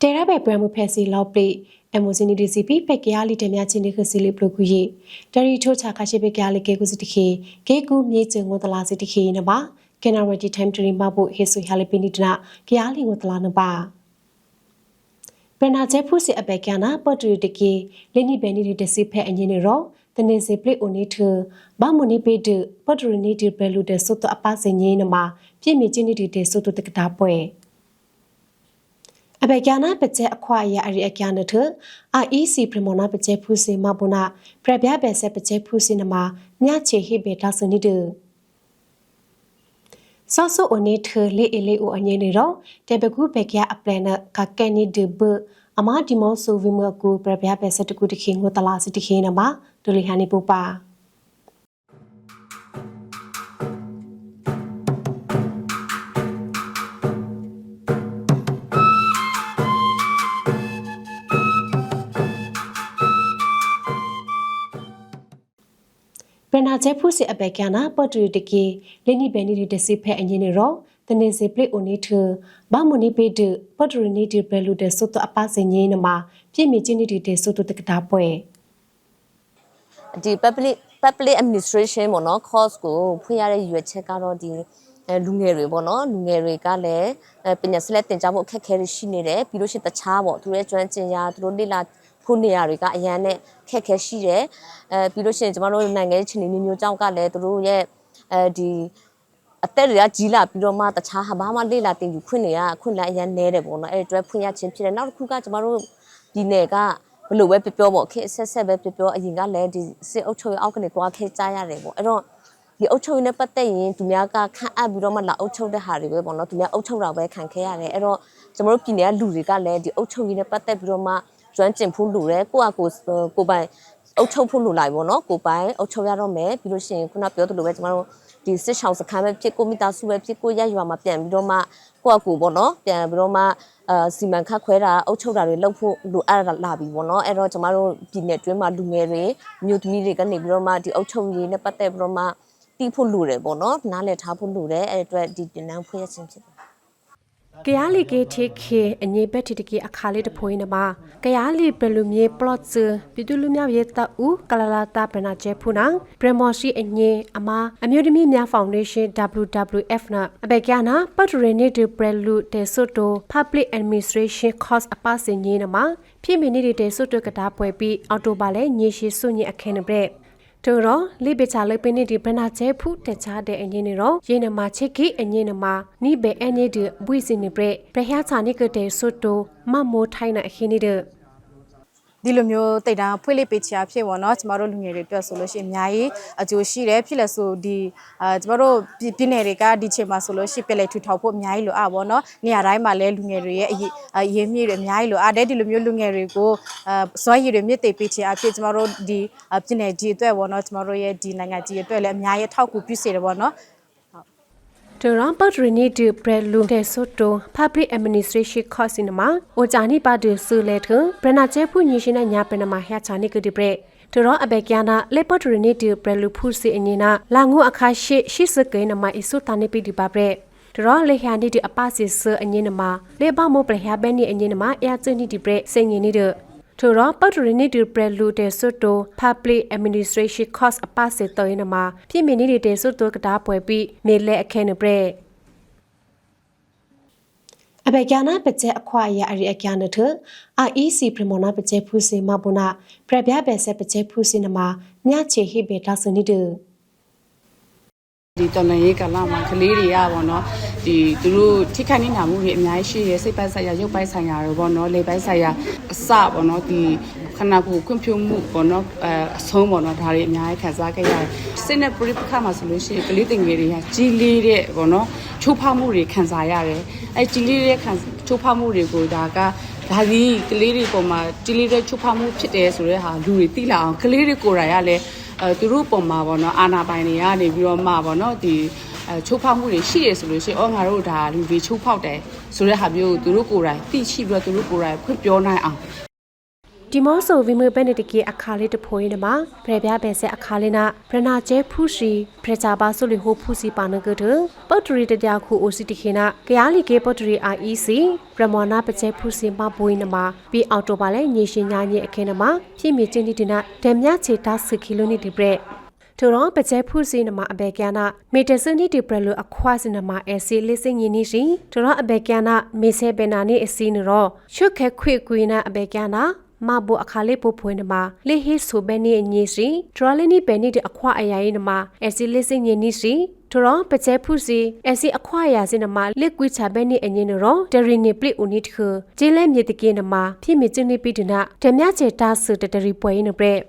တဲရဘဲပရမှုဖက်စီလောက်ပလိအမိုဇီနီဒီစီပီပက်ကရလီတမြချင်းနေခစီလီပလကူရီတရီချိုချာခရှိပက်ကရလီကေကူစီတခေကေကူမြေကျငိုတလာစီတခေနပါကင်နာရတီတိုင်းတရီမဖို့ဟေဆူဟာလီပီနီတနာကရလီငိုတလာနပါပနာချေဖုစီအပက်ကနာပတ်တူတကေလင်းနီဘဲနီဒီတစီဖဲအငင်းနေရောတနေစီပလိအိုနီထဘာမနီပေဒပတ်တူနီဒီဘဲလူတဲ့ဆုတ်အပစင်ငင်းနမှာပြည့်မြချင်းနီဒီတဲ့ဆုတ်တကတာပွဲ အဘေကျနာပကျက်အခွာရအရိအကျနထအာ EC ပရမနာပကျက်ဖူစီမဘုနာပြပြပဲဆက်ပကျက်ဖူစီနမှာမြချေဟိဘေတာစနိဒဆောဆောအိုနေထလေအလေအိုအငင်းနေတော့တေဘကူဘေကျအပလန်ကကဲနီဒဘအမဒီမောဆိုဗီမကူပြပြပဲဆက်တကူတခင်ကိုတလာစတခင်နမှာဒူလီဟန်နီပူပါ ပနာချေဖုစီအပေကနာပတ်တူတကေလင်းနီဘဲနီဒီတစီဖဲအငင်းနေရောတနေစီပလိအိုနီထဘာမနီပေဒပတ်တူနီဒီဘဲလူတဲ့ဆုတ်အပစင်ငင်းနမှာပြည့်မြချင်းနီဒီတဲ့ဆုတ်တကတာပွဲဒီ public public administration ပေါ့နော် course ကိုဖွင့်ရတဲ့ရွယ်ချက်ကတော့ဒီအဲလူငယ်တွေပေါ့နော်လူငယ်တွေကလည်းအဲပညာဆက်လက်သင်ကြားဖို့အခက်အခဲတွေရှိနေတယ်ပြီးလို့ရှိရင်တခြားပေါ့သူတို့ရဲ့ကျွမ်းကျင်ရာသူတို့လေ့လာ ဖို့နေရာတွေကအရန်နဲ့ခက်ခဲရှိတယ်အဲပြီးလို့ရှိရင်ကျမတို့နိုင်ငံရေးချင်းနေမျိုးကြောင့်ကလည်းသူတို့ရဲ့အဲဒီအသက်တွေကကြီးလာပြီးတော့မှတခြားဟာဘာမှလေ့လာသင်ယူခွင့်တွေကခွင့်လည်းအရန်နဲတယ်ပေါ့နော်အဲ့ဒီအတွက်ဖွင့်ရခြင်းဖြစ်တယ်နောက်တစ်ခုကကျမတို့ဒီနယ်ကဘလို့ပဲပြောပြောပေါ့ခေတ်ဆက်ဆက်ပဲပြောပြောအရင်ကလည်းဒီစစ်အုပ်ချုပ်ရေးအောက်ကနေတွားခဲကြရတယ်ပေါ့အဲ့တော့ဒီအုပ်ချုပ်ရေးနဲ့ပတ်သက်ရင်သူများကခန့်အပ်ပြီးတော့မှလာအုပ်ချုပ်တဲ့ဟာတွေပဲပေါ့နော်သူများအုပ်ချုပ်တာပဲခံခဲ့ရတယ်အဲ့တော့ကျွန်တော်တို့ပြည်နယ်ကလူတွေကလည်းဒီအုပ်ချုပ်ရေးနဲ့ပတ်သက်ပြီးတော့မှ ကျွမ်းကျင်ဖို့လူတယ်ကိုယ့်အကိုကိုပိုင်အုပ်ချုပ်ဖို့လူလိုက်ပေါ့နော်ကိုပိုင်အုပ်ချုပ်ရတော့မယ်ပြီးလို့ရှိရင်ခုနပြောသလိုပဲကျွန်တော်တို့ဒီစစ်ဆောင်စခန်းပဲဖြစ်ကိုမိသားစုပဲဖြစ်ကိုရက်ရွာမှာပြန်ပြီးတော့မှကိုယ့်အကိုပေါ့နော်ပြန်ပြီးတော့မှအာစီမံခတ်ခွဲတာအုပ်ချုပ်တာတွေလုပ်ဖို့လိုအပ်လာပြီပေါ့နော်အဲ့တော့ကျမတို့ပြည်နယ်တွင်းမှာလူငယ်တွေမြို့သမီးတွေကနေပြီးတော့မှဒီအုပ်ချုပ်ရေးနဲ့ပတ်သက်ပြီးတော့မှတီးဖို့လိုတယ်ပေါ့နော်နားလည်ထားဖို့လိုတယ်အဲ့အတွက်ဒီတင်နန်းဖွဲ့ရခြင်းဖြစ်တယ် ကရားလီကေထေခေအငိဘက်တီတကေအခါလေးတဖိုးနေမှာကရားလီဘလူမြေပလော့စ်ပြတူလူမြောက်ရဲ့တအူကလာလာတာပနာချေဖူနာပရမော်ရှိအငိအမအမျိုးသမီးများဖောင်ဒေးရှင်း WWF နာအဘေကျနာပတ်ရနေတီပရလူတေဆိုတို Public Administration Course အပစင်ငိနမှာဖြစ်မီနေတဲ့တေဆိုတိုကတာပွဲပြီးအော်တိုဘာလဲညရှိစွညအခင်းနဘရက် တို့တော့လိပချာလိပင်းနေဒီဘနာကျဲဖူတချာတဲ့အငင်းနေတော့ရေနမချစ်ခိအငင်းနမနိဘေအနေဒီဘွိစင်နေပရပရဟချာနိကတဲ့ဆွတ်တိုမမိုးထိုင်းနာအခင်းနေတဲ့ ဒီလိုမျိုးတိတ်တာဖွေးလေးပေးချာဖြစ်ပေါ့နော်ကျမတို့လူငယ်တွေအတွက်ဆိုလို့ရှိရင်အများကြီးအကျိုးရှိတယ်ဖြစ်လဲဆိုဒီအာကျမတို့ပြည်နယ်တွေကဒီချိန်မှာဆိုလို့ရှိရင်ပြည်လဲထူထောင်ဖို့အများကြီးလိုအပ်ပေါ့နော်နေရာတိုင်းမှာလည်းလူငယ်တွေရဲ့အရေးအရေးမြင့်တွေအများကြီးလိုအပ်တယ်ဒီလိုမျိုးလူငယ်တွေကိုအာစွမ်းရည်တွေမြင့်သိပေးချာဖြစ်ကျမတို့ဒီပြည်နယ်ကြီးအတွက်ပေါ့နော်ကျမတို့ရဲ့ဒီနိုင်ငံကြီးအတွက်လည်းအများကြီးထောက်ကူပြုစေတယ်ပေါ့နော် တရမ်ပတ်ရနီဒီပရလူတဲ့ဆိုတို Public Administration Course နမှာအိုချာနိပါဒဆူလက်ထဘရနာချေဖူညရှင်နာညာပနမှာဟျာချာနိကဒီပရတရအဘေကျနာလေပတ်ရနီဒီပရလူဖူစီအငိနာလာငုအခါရှိရှိစကေနမှာအစုတနိပိဒီပါပရတရလေဟျာနိဒီအပစီဆအငိနမှာလေဘမောပရဟျာဘဲနိအငိနမှာအယာချနိဒီပရစိငိနိဒ ထိုတော့ပတ်ရနီဒီပရလူတဲ့ဆွတ်တို Public Administration Course အပစေတော်ရင်မှာပြည်မီနေတဲ့ဆွတ်တိုကတာပွဲပြီးမေလဲအခဲနပရအဘေကျနာပကျက်အခွာရအရိအကျနထအာ EC ပရမနာပကျက်ဖူစီမဘုနာပြပြပဲဆက်ပကျက်ဖူစီနမှာမြချေဟိဘေတာစနိဒ ဒီတော်လန်ရေးကာလမှာကလေးတွေကပေါ့နော်ဒီသူတို့ထိခိုက်နေတာမှုတွေအများကြီးရှိရဲစိတ်ပိုင်းဆိုင်ရာရုပ်ပိုင်းဆိုင်ရာတွေပေါ့နော်လေပိုင်းဆိုင်ရာအစပေါ့နော်ဒီခန္ဓာကိုယ်ခွင့်ပြုမှုပေါ့နော်အဲအဆုံးပေါ့နော်ဒါတွေအများကြီးခံစားခဲ့ရတယ်စိတ်နဲ့ပရိပခမှာဆိုလို့ရှိရင်ကလေးတင်ငယ်တွေကကြီးလေးတဲ့ပေါ့နော်ချိုးဖောက်မှုတွေခံစားရတယ်အဲကြီးလေးတဲ့ခံချိုးဖောက်မှုတွေကိုဒါကဒါဒီကလေးတွေပေါ်မှာကြီးလေးတဲ့ချိုးဖောက်မှုဖြစ်တယ်ဆိုတဲ့ဟာလူတွေသိလာအောင်ကလေးတွေကိုယ်တိုင်ကလည်း အဲသူတို့ပုံမှာပေါ့နော်အာနာပိုင်တွေကနေပြီးတော့မှပေါ့နော်ဒီအဲချိုးဖောက်မှုတွေရှိရဆိုလို့ရှိရင်အော်ငါတို့ဒါလူတွေချိုးဖောက်တယ်ဆိုတဲ့ဟာမျိုးကိုသူတို့ကိုယ်တိုင်သိရှိပြီးတော့သူတို့ကိုယ်တိုင်ဖွင့်ပြောနိုင်အောင် ဒီမောဆိုဝိမေဘက်နေတကေအခါလေးတဖိုးရင်မှာပြပြပဲဆက်အခါလေးနာပရနာကျဲဖူစီပြချပါဆိုလီဟိုဖူစီပါနကတပတ်တရီတတခုအိုစီတခေနာကယာလီကေပတ်တရီ IEC ပရမနာပကျဲဖူစီမဘွေးနမှာပြီးအော်တိုပါလဲညရှင်ညာညင်အခင်းနမှာဖြစ်မြချင်းဒီဒနာဒမ်မြချေတာစကီလိုနီဒီဘရက်ထိုတော့ပကျဲဖုစီနမအဘေကျနာမီတစနီဒီပရလအခွာစနမအစီလစ်စင်ယင်းနီရှိထိုတော့အဘေကျနာမေဆေဘနာနီအစီနရောရှုခဲခွေကွေနာအဘေကျနာ မဘအခါလေးပို့ဖွင့်နမှာလေဟိဆိုဘဲနီအညေစီဒရလနီဘဲနီတဲ့အခွာအယာရင်နမှာအစီလစ်စင်ယင်းနီစီထိုတော့ပကျဲဖုစီအစီအခွာရာစင်နမှာလက်ကွေချဘဲနီအညင်းရောဒရီနီပလီဦးနီတခဂျင်းလဲမြေတကေနမှာဖြစ်မြချင်းနေပြီးဒနာဓမြချေတာဆူတတရီပွဲရင်နပရက်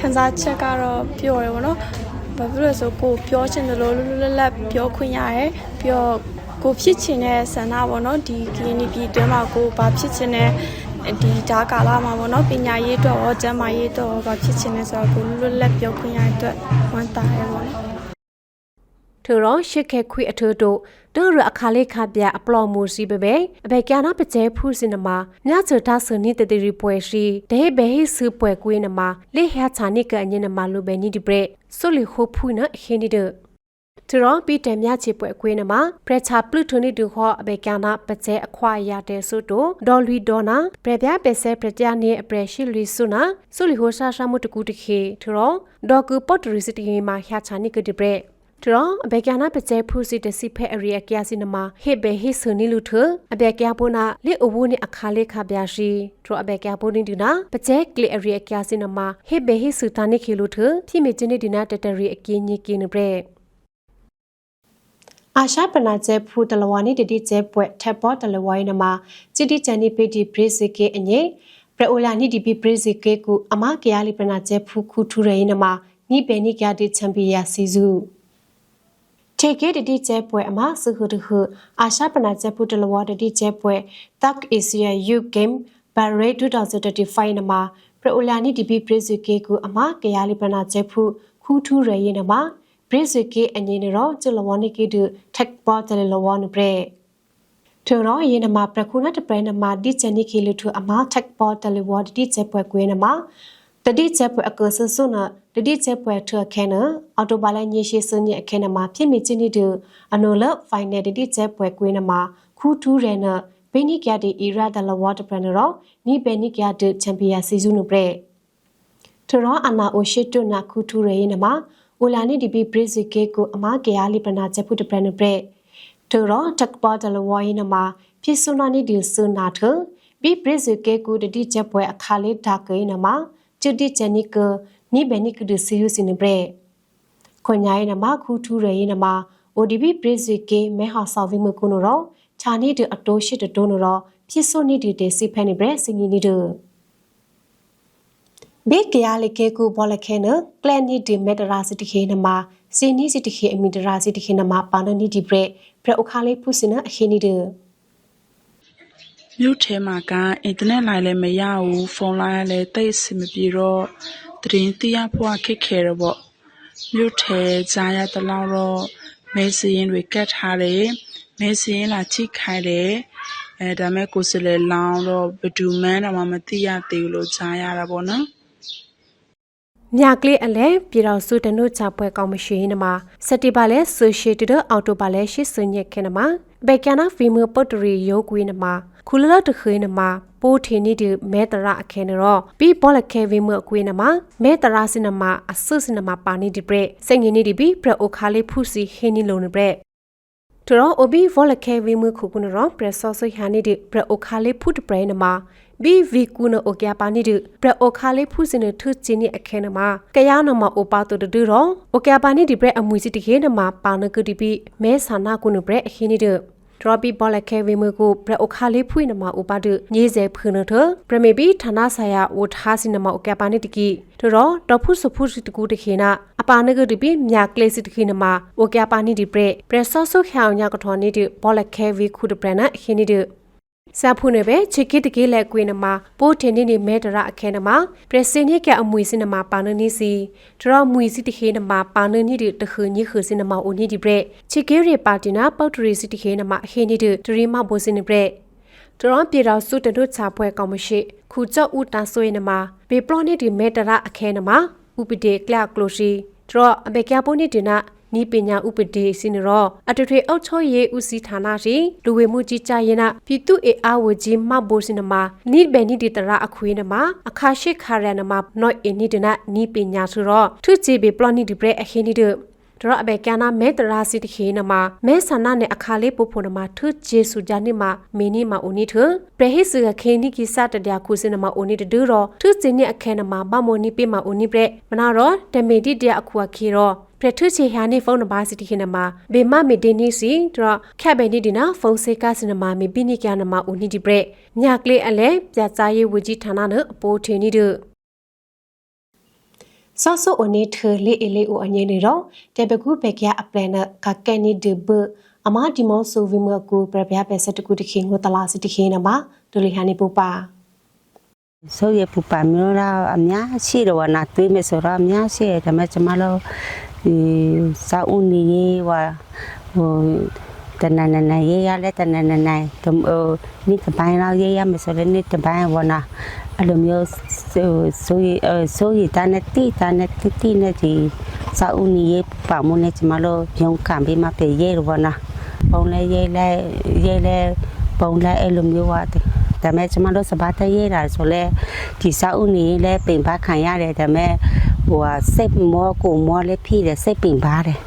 ခံစားချက်ကတော့ပြောရဲပေါ့နော်ဘာဖြစ်လို့လဲဆိုကိုပြောချင်တယ်လို့လွတ်လွတ်လပ်လပ်ပြောခွင့်ရတယ်ပြီးတော့ကိုဖြစ်ချင်တဲ့ဆန္ဒပေါ့နော်ဒီ community အတွင်းမှာကိုဘာဖြစ်ချင်တဲ့ ဒီဒါကာလာမှာပေါ့နော်ပညာရေးအတွက်ရောကျန်းမာရေးအတွက်ရောဘာဖြစ်ချင်လဲဆိုတော့ကိုလွတ်လွတ်လပ်ပြောခွင့်ရတဲ့အတွက်ဝမ်းသာရဲပေါ့နော်ထရောရှစ်ခဲခွေအထတို့ဒရအခါလေးခပြအပလော်မူစီဘဘေအဘေကျနာပကျဲဖူးစင်နမညချတာစနိတတိရီပွဲရှိဒေဘေဟိစပွဲကွေးနမလေဟချာနိကအညင်နမလူပဲနိဒီဘရက်ဆိုလီခိုဖူးနခင်းနိဒ ထရောပီတမြချေပွဲကွေးနမပရချာပလူထိုနိဒူခောအဘေကျနာပကျဲအခွာရတဲ့ဆိုတို့ဒေါ်လီဒေါနာပရပြပဲဆဲပရကြနေအပရရှိလီဆုနာဆိုလီဟိုရှာရှာမှုတကူတခေထရောဒေါ်ကူပတ်တရီစတီမှာဟချာနိကဒီဘရက်ထရအဘေကနာပကျဲဖူစီတစီဖဲအရိယကယာစီနမဟေဘေဟိဆူနီလူထအဘေကယာပိုနာလေအဝုန်အခါလေးခပြရှိထရအဘေကယာပိုနီဒီနာပကျဲကလီအရိယကယာစီနမဟေဘေဟိဆူတာနိခီလူထဖြိမေချင်းဒီနာတတရီအကင်းညကင်းနဘရက် အာရှပနာကျဲဖူတလဝါနီတတိကျဲပွဲထက်ပေါ်တလဝိုင်းနမှာချီတီချန်နီပေတီဘရစ်စကေအငေပရအိုလာနီဒီပီဘရစ်စကေကူအမကယာလီပနာကျဲဖူခုထူရင်းနမှာနိပေနိကယာတီချန်ပီယာစီဇူထေကေတတိကျဲပွဲအမစုဟုတဟုအာရှပနာကျဲဖူတလဝါတတိကျဲပွဲတက်အေဆီယာယူဂိမ်းဘရဲ2035နမှာပရအိုလာနီဒီပီဘရစ်စကေကူအမကယာလီပနာကျဲဖူခုထူရင်းနမှာ ဘရစ်စကေအငင်းရောကျလဝနိကေဒတက်ပေါ်တလလဝနဘရဲထိုရောယေနမပရခုနတပရနမဒီချနိခေလူထအမတက်ပေါ်တလဝဒဒီချက်ပွဲကွေးနမတတိချက်ပွဲအကဆဆုနာတတိချက်ပွဲထခဲနအော်တိုဘာလိုက်ညရှိစညအခဲနမဖြစ်မိချင်းနီဒအနိုလဖိုင်နယ်တတိချက်ပွဲကွေးနမခူထူးရဲနဘိနိကရတီအီရာတလဝဒပရနရောနိဘိနိကရတီချန်ပီယံစီဇူနုပရဲထရောအနာအိုရှိတုနာခူထူးရဲနမ အိုလာနီဒီပီဘရစ်ဇီကေကိုအမကေယာလီပနာချက်ဖုတပရနုပရဲထိုရောတက်ပေါ်တလဝိုင်းနမှာဖြစ်စွနာနီဒီစွနာထဘီပရစ်ဇကေကူတတိချက်ပွဲအခါလေးဒါကေနမှာချူတီချနီကနိဘနိကဒစီယုစင်ဘရဲခွန်ညာရဲ့နမှာခူထူးရရဲ့နမှာ ODB ပရစ်ဇကေမဲဟာဆောက်ဝိမကုနိုရောခြာနီတဲ့အတိုးရှိတတိုးနိုရောဖြစ်စွနီဒီတေစီဖဲနေဘရဲစင်ကြီးနီဒ ဘေကရလေကေကူဘောလခဲနကလန်နီဒီမက်ဒရာစီတခေနမှာစီနီစီတခေအမီဒရာစီတခေနမှာပါနနီဒီဘရဲပရအခါလေးဖုစနအခင်းနီဒမြို့ထဲမှာကအင်တာနက်လိုင်းလည်းမရဘူးဖုန်းလိုင်းလည်းတိတ်အဆင်မပြေတော့သတင်းသိရဖို့ခက်ခဲတော့ပေါ့မြို့ထဲကြားရတလောက်တော့မဲစရင်တွေကတ်ထားတယ်မဲစရင်လာချိခိုင်းတယ်အဲဒါမဲ့ကိုယ်စလဲလောင်းတော့ဘယ်သူမှန်းတော့မှမသိရသေးဘူးလို့ကြားရတာပေါ့နော် မြကလေးအလဲပြည်တော်စုတနုချပွဲကောင်းမရှိနမှာစက်တီပါလဲဆိုရှီတဒအော်တိုပါလဲရှစ်စညက်ခဲနမှာဘေကနာဖီမပုတ်တရီယောကွေးနမှာခူလလတခေနမှာပိုးထင်းနီဒီမဲတရအခဲနရောပြီးဘောလခဲဝီမအကွေးနမှာမဲတရစနမှာအဆုစနမှာပါနီဒီပရက်စငင်းနီဒီဘီပရအိုခါလေးဖုစီဟင်းနီလုံးနပရက်တရော OB Volake we mu khu kun ro press so so hani di pre okhale phut pre na ma BV ku no okya pa ni di pre okhale phu sin ne thu chin ni akhe na ma kaya no ma opa to de ro okya pa ni di pre amui si ti khe na ma pa na ku di bi me sana ku no pre hi ni de ဒရပီဘောလခဲဝေမကိုပရအခါလေးဖွင့်နမဥပါဒညေစေဖွင့်နထပရမေဘီဌာနဆိုင်ရာဝထားစီနမအကပါနိတကီဒရောတဖုစဖုစီတကူတခေနာအပါနဂဒပိမြကလေးစီတခိနမဝကပါနိဒီပရပရဆောဆုခေါညာကထောနိဒီဘောလခဲဝေခုဒပရနခိနိဒီ စာဖုန်ပဲချေကိတကေလက်ကွေးနမှာပိုးထင်းနေမဲဒရအခဲနမှာပရစင်ရဲ့ကအမွေစင်နမှာပါနနီစီဒရမွေစီတခေနမှာပါနနီဒီတခညခစင်နမှာအိုနီဒီဘရက်ချေကေရပါတီနာပေါတရီစီတခေနမှာအခေနီဒီဒရီမဘိုစင်နဘရက်တရောပြေတော်စုတနုချပွဲကောင်မရှိခုကြော့ဦးတန်ဆွေးနမဘေပလောနေဒီမေတရာအခဲနမဥပဒေကလကလိုရှိတရောအမေကပိုနေဒီနာ နီးပညာဥပဒေစီနရောအတထွေအုပ်ချုပ်ရေးဦးစီးဌာနရှိလူဝေမှုကြီးကြရင်နာပြည်သူအေအားဝကြီးမဘိုစင်နမနိဘယ်နိဒီတရာအခွေးနမအခါရှိခါရနမနော့အင်းနိဒနာနီးပညာဆိုတော့ထုချီဘေပလောနိဒီဘရအခင်းနိဒဒရအဘေကနာမဲတရာစီတခေနမမဲဆန္ဒနဲ့အခါလေးပူဖို့နမထုဂျေဆူဂျာနိမမီနီမအိုနီထပရဟိစကခေနိကိစတတျာခုစင်နမအိုနီတဒူရောထုစင်နိအခဲနမဘမိုနီပိမအိုနီပရမနာရောတမေတိတျာအခုအခေရော ပရထုချေဟာနေဖုန်းနပါစီတခေနမဘေမမီဒီနီစီဒရခက်ဘယ်နီဒီနာဖုန်းစေကစနမမီပိနိကနမအိုနီဒီပရညကလေးအလဲပြချာရေးဝကြီးဌာနနအပိုးထေနီဒဆော့ဆော့အနေထလေအလေအိုအငင်းနေတော့တေဘကူဘက်ကရအပလန်ကကဲနီဒီဘအမဒီမောဆိုဗီမကူပြပြပဲစတကူတခင်ကိုတလာစတခင်နမဒူလီဟာနေပူပါဆိုရပူပါမျိုးလာအများရှိတော့နာတွေးမယ်ဆိုတော့အများရှိတယ်ဒါပေမဲ့ကျမတို့ ဒီစာအုပ်နေရေးဝဟိုတနနနရေးရလဲတနနနဒမ်ဟိုနိကပိုင်းလောက်ရေးရမယ်ဆိုလည်းနိကပိုင်းဝနာအဲ့လိုမျိုးဆိုဆိုရဆိုရတနတိတနတိတိနဲ့ဒီစာအုပ်နေရေးပါမနဲ့ကျမတို့ပြုံးကံပြီးမှပြရေးရဝနာပုံလဲရေးလဲရေးလဲပုံလဲအဲ့လိုမျိုးပါတဲ့ဒါပေမဲ့ကျမတို့စပါးတရေးတာဆိုလဲဒီစာအုပ်နေလဲပင်ပခံရတယ်ဒါပေမဲ့ ဟိုဟာစိတ်မောကိုမောလဲဖြစ်တယ်စိတ်ပင်ပါတယ်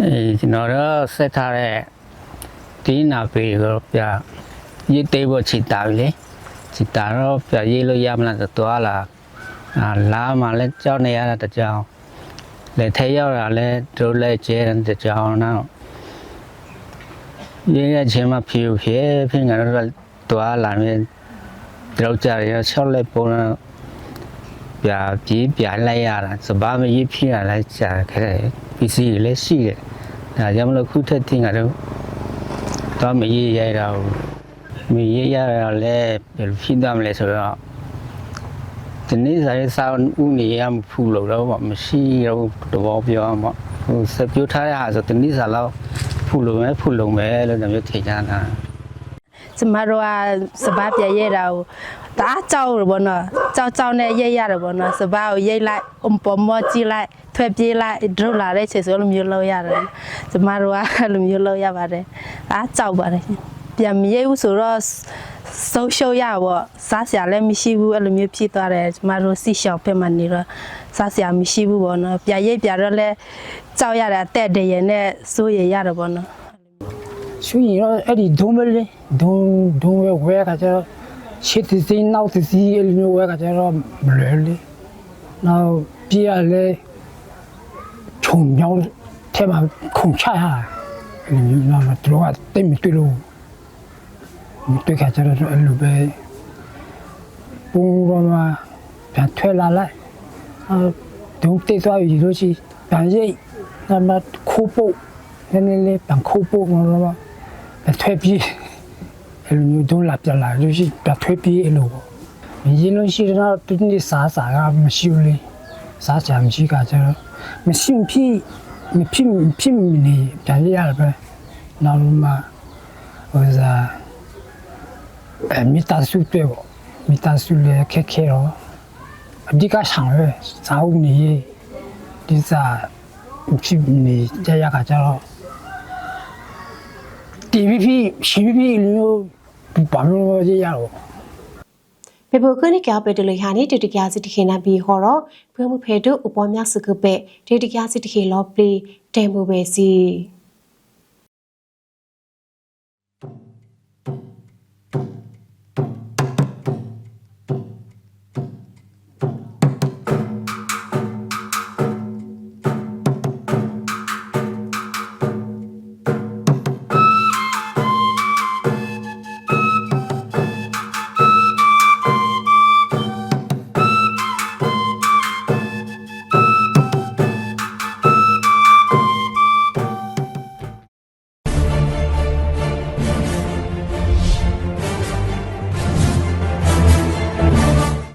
အဲကျွန်တော်တို့ဆက်ထားတဲ့ဒီနာပေကိုပြရေးသေးဖို့ချစ်တာပြီလေချစ်တာတော့ပြရေးလို့ရမလားဆိုတော့လာအာလာမှလည်းကြောက်နေရတာတကြောင်လေထဲရောက်တာလည်းတို့လည်းကျဲတယ်တကြောင်တော့ရေးရချင်းမှဖြူဖြဲဖြစ်ငါတို့တွာလာနေတော့ကြရချောက်လိုက်ပုံတော့ ပြပြေးပြလိုက်ရတာစဘာမရေးဖြစ်ရလိုက်ကြာခဲ့တယ်ပစ္စည်းတွေလည်းရှိတယ်ဒါကြောင့်မလို့ခုထက်တင်ကတော့တော့မရေးရတာဘူးမရေးရတာလည်းဘယ်လိုဖြစ်သွားမလဲဆိုတော့ဒီနေ့စားရစားဦးနေရမဖူလို့တော့မရှိတော့တော့ပြောအောင်ပေါ့ဟိုစပြထားတဲ့ဟာဆိုဒီနေ့စားတော့ဖူလို့မယ်ဖူလို့မယ်လို့မျိုးထင်ကြတာ ကျမတို့ကစပါးပြရဲတာကိုဒါကြောက်ရဘောနော်ကြောက်ကြောက်နဲ့ရိတ်ရတယ်ဘောနော်စပါးကိုရိတ်လိုက်အုံပေါ်မောကြည့်လိုက်ထွက်ပြေးလိုက်ဒုလာတဲ့ခြေစိုးလိုမျိုးလောက်ရတယ်ကျမတို့ကအဲ့လိုမျိုးလောက်ရပါတယ်ဒါကြောက်ပါတယ်ပြန်မရိတ်ဘူးဆိုတော့ဆုံးရှုံးရပါစားစရာလည်းမရှိဘူးအဲ့လိုမျိုးဖြစ်သွားတယ်ကျမတို့စီရှောက်ဖက်မှနေတော့စားစရာမရှိဘူးဘောနော်ပြရိတ်ပြတော့လဲကြောက်ရတာတက်တယ်ရနဲ့စိုးရရတယ်ဘောနော် ဆိုရင်တော့အဲ့ဒီဒုံးပဲလေဒုံးဒုံးပဲဝဲခါကျတော့ရှစ်သစီနောက်သစီအဲ့လိုမျိုးဝဲခါကျတော့မလွယ်လေနောက်ပြရလေခြုံမြောင်းထဲမှာခုန်ချရအဲ့လိုမျိုးတော့သူတို့ကတိတ်မတွေ့လို့မတွေ့ခါကျတော့အဲ့လိုပဲပုံတော့မှပြန်ထွက်လာလိုက်အဲဒုံးတိတ်သွားပြီလို့ရှိပြန်ရိတ်နောက်မှခိုးပုတ်နည်းနည်းလေးပြန်ခိုးပုတ်တော့မှ ထွက်ပြေးအဲ့လိုမျိုးဒုလာပြလာလို့ရှိပြထွက်ပြေးအဲ့လိုပေါ့မရင်လို့ရှိတော့တူနေစားစားကမရှိဘူးလေစားချင်မရှိကကျတော့မရှိဖြစ်မဖြစ်ဖြစ်နေပြန်ရရပဲနောက်မှဟိုစားအမိသားစုတွေပေါ့မိသားစုလည်းခက်ခဲတော့အဓိကဆောင်ရယ်စားဦးနေဒီစားဖြစ်နေကြရကကျတော့ TVP ရှိပြီလို့ဘာလို့ရရတော့ပေပကုနိကပေတလဟာနေတတကစီတခေနာဘီဟောတော့ဘွေမှုဖေတုဥပမာစကပေတတကစီတခေလောပလီတေမိုပဲစီ